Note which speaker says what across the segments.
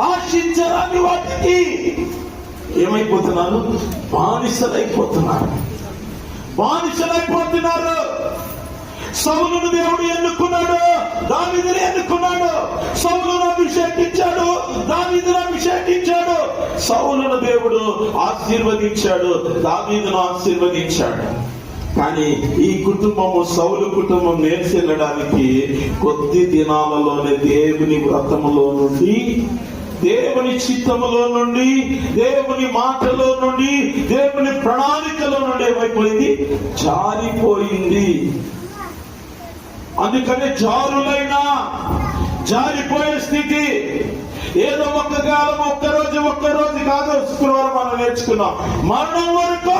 Speaker 1: ఆశించరాని వాటికి ఏమైపోతున్నారు? బానిసలైపోతున్నారు. బానిసలైపోతున్నారు. సౌలును దేవుడు ఎన్నుకున్నాడు. దావిదిని ఎన్నుకున్నాడు. సౌలును అభిషేకించాడు. దావిదిని అభిషేకించాడు. సౌలును దేవుడు ఆశీర్వదించాడు. దావీదును ఆశీర్వదించాడు. కానీ ఈ కుటుంబము సౌలు కుటుంబం నేర్చెల్లడానికి కొద్ది దినాలలోనే దేవుని వ్రతములో నుండి దేవుని చిత్తములో నుండి దేవుని మాటలో నుండి దేవుని ప్రణాళికలో నుండి ఏమైపోయింది? జారిపోయింది. అందుకని జారులైనా జారిపోయే స్థితి. ఏదో ఒక్క కాలం ఒక్కరోజు ఒక్కరోజు కాదు. శుక్రవారం మనం నేర్చుకున్నాం. మరణం వరకు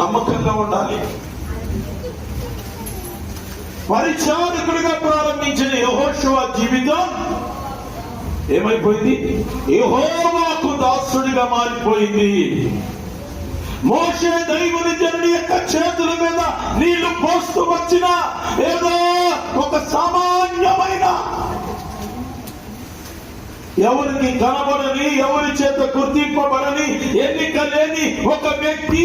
Speaker 1: నమ్మకంగా ఉండాలి. పరిచారకుడిగా ప్రారంభించిన యహోశివ జీవితం ఏమైపోయింది? యహోవాకు దాసుడిగా మారిపోయింది. మోసే దైవుని జనుడి యొక్క చేతుల మీద నీళ్ళు పోస్తూ వచ్చిన ఏదో ఒక సామాన్యమైన ఎవరికి కనబడని ఎవరి చేత గుర్తింపబడని ఎన్నిక లేని ఒక వ్యక్తి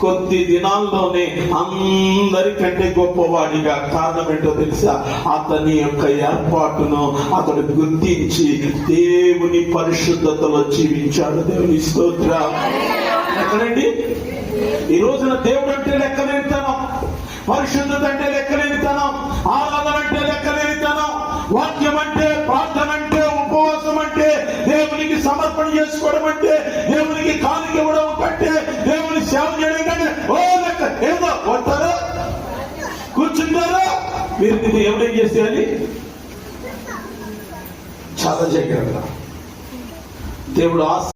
Speaker 1: కొద్ది దినాల్లోనే అందరికంటే గొప్పవాడిగా కారణం ఏంటో తెలుసా? అతని యొక్క ఏర్పాటును అతడు గుర్తించి దేవుని పరిశుద్ధతలో జీవించాడు. దేవుని స్తోత్ర. ఎక్కడండి ఈ రోజున దేవుడు అంటే లెక్కలేనితనం పరిశుద్ధత అంటే లెక్కలేనితనం ఆరాధన అంటే లెక్కలేనితనం వాక్యం అంటే ప్రార్థన అంటే ఉపవాసం అంటే దేవునికి సమర్పణ చేసుకోవడం అంటే దేవునికి కానుక మీరు ఇది ఎవరేం చేసేయాలి? చాలా జాగ్రత్త. దేవుడు ఆశ